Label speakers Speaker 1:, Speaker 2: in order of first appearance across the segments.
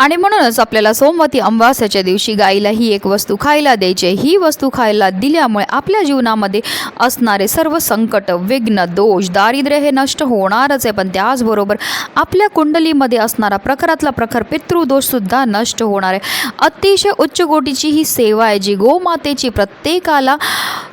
Speaker 1: आणि म्हणूनच आपल्याला सोमवती अमावास्याच्या दिवशी गाईला ही एक वस्तू खायला द्यायची आहे. ही वस्तू खायला दिल्यामुळे आपल्या जीवनामध्ये असणारे सर्व संकट विघ्न दोष दारिद्र्य हे नष्ट होणारच आहे. पण त्याचबरोबर आपल्या कुंडलीमध्ये असणारा प्रखरातला प्रखर पितृदोषसुद्धा नष्ट होणार आहे. अतिशय उच्च कोटीची ही सेवा आहे जी गोमातेची प्रत्येकाला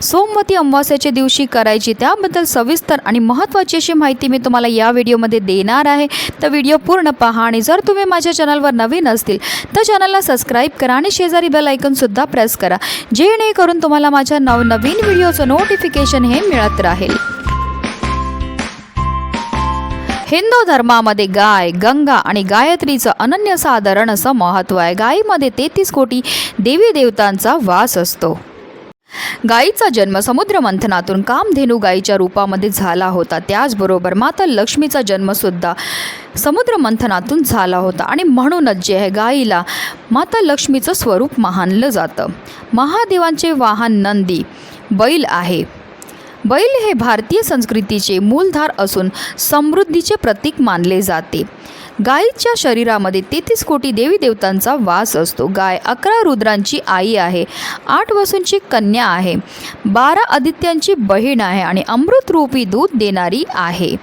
Speaker 1: सोमवती अमावास्याच्या दिवशी करायची. त्याबद्दल सविस्तर आणि महत्त्वाची अशी माहिती मी तुम्हाला या व्हिडिओमध्ये देणार आहे. तर व्हिडिओ पूर्ण पहा आणि जर तुम्ही माझ्या चॅनलवर नवीन नसतील. तर चॅनलला सबस्क्राईब करा आणि शेजारी बेल ऐकनसुद्धा प्रेस करा. जेणेकरून तुम्हाला माझ्या नवनवीन व्हिडिओचं नोटिफिकेशन हे मिळत राहील. हिंदू धर्मामध्ये गाय गंगा आणि गायत्रीचं अनन्यसाधारण असं महत्त्व आहे. गायीमध्ये तेहतीस कोटी देवी देवतांचा वास असतो. गायीचा जन्म समुद्र मंथनातून कामधेनू गायीच्या रूपामध्ये झाला होता. त्याचबरोबर माता लक्ष्मीचा जन्मसुद्धा समुद्र मंथनातून झाला होता आणि म्हणूनच जे आहे गायीला माता लक्ष्मीचं स्वरूप मानलं जातं. महादेवांचे वाहन नंदी बैल आहे. बैल हे भारतीय संस्कृतीचे मूलधार असून समृद्धीचे प्रतीक मानले जाते. गायीच्या शरीरामध्ये तेहतीस कोटी देवी देवतांचा वास असतो. गाय अकरा रुद्रांची आई आहे. आठ वसूंची कन्या आहे. बारा आदित्यांची बहीण आहे आणि अमृतरूपी दूध देणारी आहे.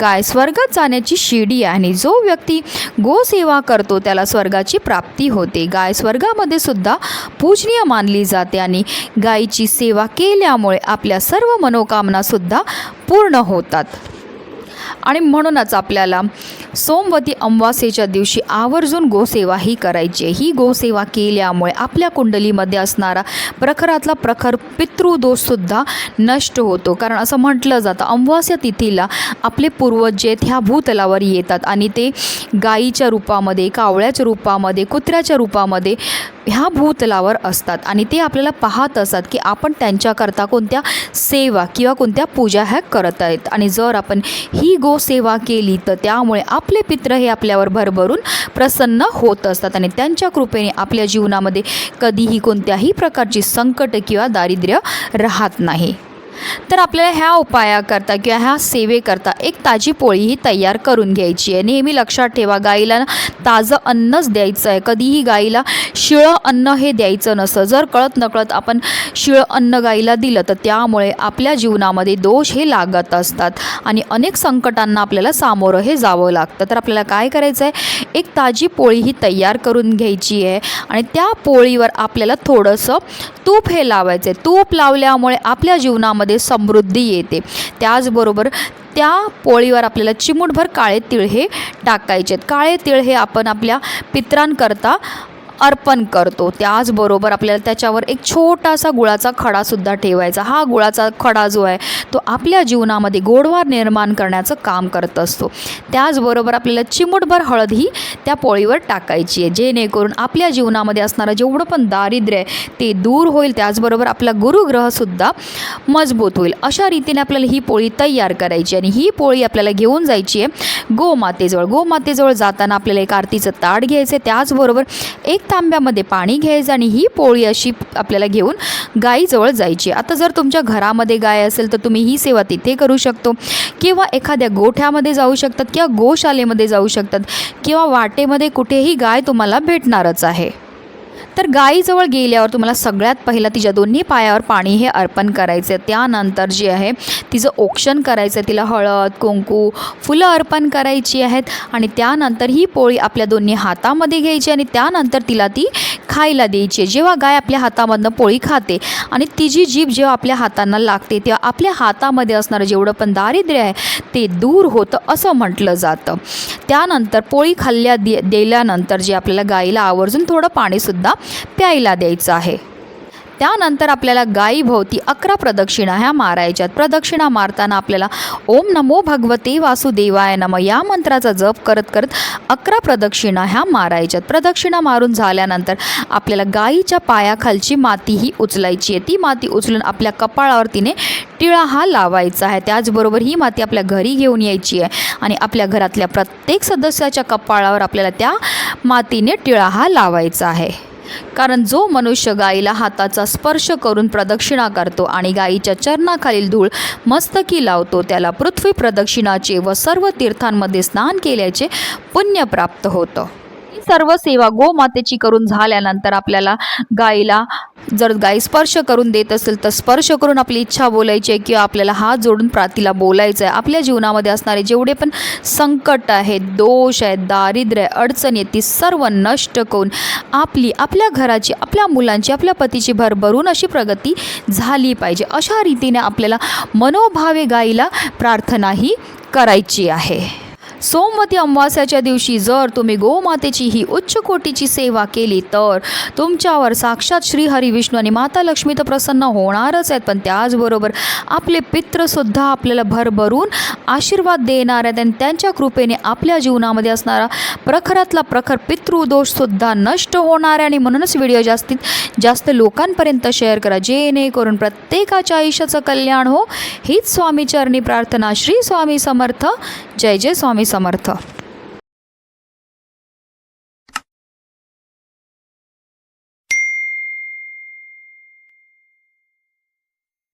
Speaker 1: गाय स्वर्गात जाण्याची शिडी आहे आणि जो व्यक्ती गोसेवा करतो त्याला स्वर्गाची प्राप्ती होते. गाय स्वर्गामध्ये सुद्धा पूजनीय मानली जाते आणि गायीची सेवा केल्यामुळे आपल्या सर्व मनोकामनासुद्धा पूर्ण होतात. आणि म्हणूनच आपल्याला सोमवती अमावास्येच्या दिवशी आवर्जून गोसेवा ही करायची. आहे ही गोसेवा केल्यामुळे आपल्या कुंडलीमध्ये असणारा प्रखरातला प्रखर पितृदोषसुद्धा नष्ट होतो. कारण असं म्हटलं जातं अमावास्या तिथीला आपले पूर्वज जे आहेत ह्या भूतलावर येतात आणि ते गाईच्या रूपामध्ये कावळ्याच्या रूपामध्ये कुत्र्याच्या रूपामध्ये ह्या भूतलावर असतात आणि ते आपल्याला पाहत असतात की आपण त्यांच्याकरता कोणत्या सेवा किंवा कोणत्या पूजा ह्या करत आहेत. आणि जर आपण ही गोसेवा केली तर त्यामुळे आपले पित्र हे आपल्यावर भरभरून प्रसन्न होत असतात आणि त्यांच्या कृपेने आपल्या जीवनामध्ये कधीही कोणत्याही प्रकारची संकट किंवा दारिद्र्य राहत नाही. तर आपल्याला ह्या उपायाकरता किंवा ह्या सेवेकरता एक ताजी पोळी ही तयार करून घ्यायची आहे. नेहमी लक्षात ठेवा गाईला ना ताजं अन्नच द्यायचं आहे. कधीही गाईला शिळं अन्न हे द्यायचं नसतं. जर कळत नकळत आपण शिळं अन्न गाईला दिलं तर त्यामुळे आपल्या जीवनामध्ये दोष हे लागत असतात. आणि अनेक संकटांना आपल्याला सामोरं हे जावं लागतं. तर आपल्याला काय करायचं आहे एक ताजी पोळी ही तयार करून घ्यायची आहे. आणि त्या पोळीवर आपल्याला थोडंसं तूप हे लावायचं आहे. तूप लावल्यामुळे आपल्या जीवनामध्ये समृद्धी येते. त्याचबरोबर त्या पोळीवर आपल्याला चिमूटभर काळे तिळ हे टाकायचे आहेत. काळे तिळ हे आपण आपल्या पित्रांकरता अर्पण करतो. त्याचबरोबर आपल्याला त्याच्यावर एक छोटासा गुळाचा खडासुद्धा ठेवायचा. हा गुळाचा खडा जो आहे तो आपल्या जीवनामध्ये गोडवा निर्माण करण्याचं काम करत असतो. त्याचबरोबर आपल्याला चिमूटभर हळद ही त्या पोळीवर टाकायची आहे. जेणेकरून आपल्या जीवनामध्ये असणारं जेवढं पण दारिद्र्य आहे ते दूर होईल. त्याचबरोबर आपला गुरुग्रहसुद्धा मजबूत होईल. अशा रीतीने आपल्याला ही पोळी तयार करायची आणि ही पोळी आपल्याला घेऊन जायची आहे गोमातेजवळ. गोमातेजवळ जाताना आपल्याला एक आरतीचं ताट घ्यायचं आहे. त्याचबरोबर एक तांब्यामध्ये पाणी घ्यायचं आणि ही पोळी अशी आपल्याला घेऊन गाईजवळ जायची. आता जर तुमच्या घरामध्ये गाय असेल तर तुम्ही ही सेवा तिथे करू शकतो. किंवा एखाद्या गोठ्यामध्ये जाऊ शकतात किंवा गोशालेमध्ये जाऊ शकतात. किंवा वाटेमध्ये कुठेही गाय तुम्हाला भेटणारच आहे. तर गाईजवळ गेल्यावर तुम्हाला सगळ्यात पहिला तिच्या दोन्ही पायावर पाणी हे अर्पण करायचं आहे त्यानंतर जे आहे तिचं औक्षण करायचं आहे तिला हळद कुंकू फुलं अर्पण करायची आहेत. आणि त्यानंतर ही पोळी आपल्या दोन्ही हातामध्ये घ्यायची आणि त्यानंतर तिला ती खायला द्यायची. जेव्हा गाय आपल्या हातामधनं पोळी खाते आणि तिची जीभ जेव्हा आपल्या हातांना लागते तेव्हा आपल्या हातामध्ये असणारं जेवढं पण दारिद्र्य आहे ते दूर होतं असं म्हटलं जातं. त्यानंतर पोळी खाल्ल्या दे दिल्यानंतर जे आपल्याला गाईला आवर्जून थोडं पाणीसुद्धा प्यायला द्यायचं आहे. त्यानंतर आपल्याला गायीभोवती अकरा प्रदक्षिणा ह्या मारायच्यात. प्रदक्षिणा मारताना आपल्याला ओम नमो भगवते वासुदेवाय नम या मंत्राचा जप करत करत अकरा प्रदक्षिणा ह्या मारायच्यात. प्रदक्षिणा मारून झाल्यानंतर आपल्याला गायीच्या पायाखालची माती ही उचलायची आहे. ती माती उचलून आपल्या कपाळावर तिने टिळा हा लावायचा आहे. त्याचबरोबर ही माती आपल्या घरी घेऊन यायची आहे आणि आपल्या घरातल्या प्रत्येक सदस्याच्या कपाळावर आपल्याला त्या मातीने टिळा हा लावायचा आहे. कारण जो मनुष्य गाईला हाताचा स्पर्श करून प्रदक्षिणा करतो आणि गाईच्या चरणाखालील धूळ मस्तकी लावतो त्याला पृथ्वी प्रदक्षिणाचे व सर्व तीर्थांमध्ये स्नान केल्याचे पुण्य प्राप्त होतं. सर्व सेवा गोमातेची करून झाल्यानंतर आपल्याला गाईला जर गाय स्पर्श करून देत असेल तर स्पर्श करून आपली इच्छा बोलायची आहे किंवा आपल्याला हात जोडून प्रार्थीला बोलायचं आहे. आपल्या जीवनामध्ये असणारे जेवढे पण संकट आहेत दोष आहेत दारिद्र्य आहे, अडचण आहेत ती सर्व नष्ट करून आपली आपल्या घराची आपल्या मुलांची आपल्या पतीची भरभरून अशी प्रगती झाली पाहिजे. अशा रीतीने आपल्याला मनोभावे गाईला प्रार्थनाही करायची आहे. सोमवती अमावास्याच्या दिवशी जर तुम्ही गोमातेची ही उच्च कोटीची सेवा केली तर तुमच्यावर साक्षात श्री हरी विष्णू आणि माता लक्ष्मी तर प्रसन्न होणारच आहेत. पण त्याचबरोबर आपले पित्रसुद्धा आपल्याला भरभरून आशीर्वाद देणाऱ्या आणि त्यांच्या कृपेने आपल्या जीवनामध्ये असणारा प्रखरातला प्रखर पितृदोषसुद्धा नष्ट होणार आहे. आणि म्हणूनच व्हिडिओ जास्तीत जास्त लोकांपर्यंत शेअर करा. जेणेकरून प्रत्येकाच्या आयुष्याचं कल्याण हो. हीच स्वामीचरणी प्रार्थना. श्री स्वामी समर्थ. जय जय स्वामी समर्थ.